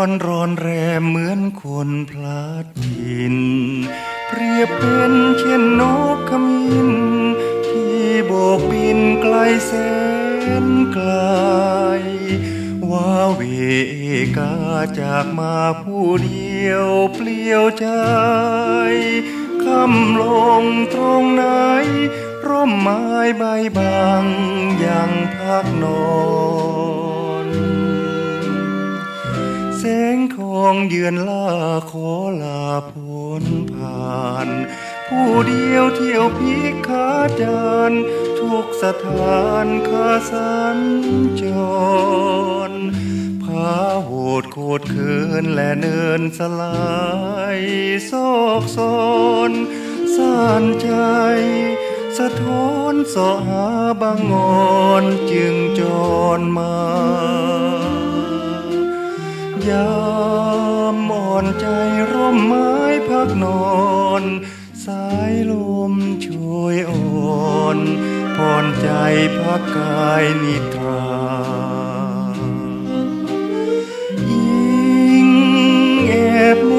อนรอนแรงเหมือนคนพลัดถิ่นเปรียบเป็นเช่นนกขมิ้นที่โบกบินไกลแสนไกลว่าเวกาจากมาผู้เดียวเปลี่ยวใจคำลงตรงไหน ร่มไม้ใบบางยังพักนอน องเยือนลาขอลาพ้นผ่าน ผู้เดียวเที่ยวพิกขาจานทุกสถานข้าสัญจรพาโหดโคดเคินและเนินสลายโศกโซนสานใจ สะท้อนสอหาบางงอนจึงจรมา ยา นใจร่มไม้พักนอน สายลมช่วยอ่อนผ่อนใจพักกายนิทรายิงแอบแน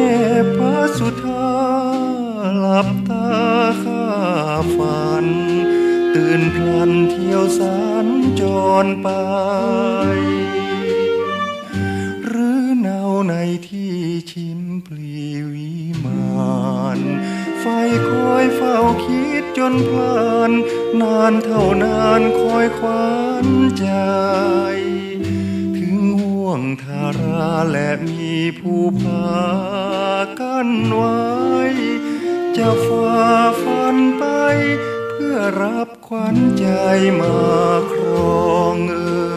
บพระสุธาหลับตาข้าฝัน ตื่นพลันเที่ยวสัญจรไป คอยเฝ้าคิดจนพลานนานเท่านานคอยควันใจ ถึงห่วงทาราและมีผู้พากันไว้ จะฝ่าฟันไป เพื่อรับขวัญใจมาครองเอ่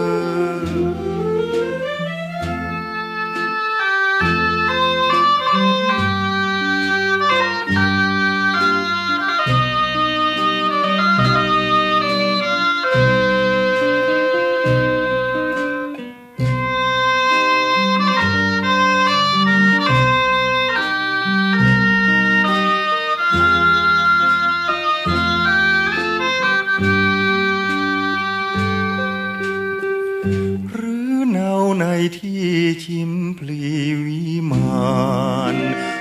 ที่ชิมพลีวิมาน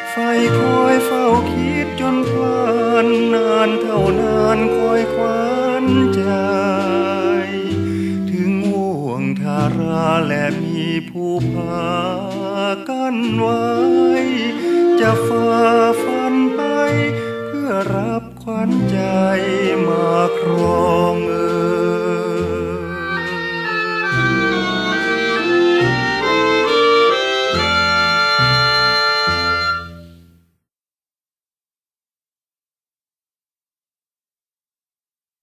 ไฟคอยเฝ้าคิดจนพลานนานเท่านานคอยควันใจ ถึงห่วงทาราและมีผู้พากันไว้ จะฝ่าฟันไป เพื่อรับควันใจมาครอง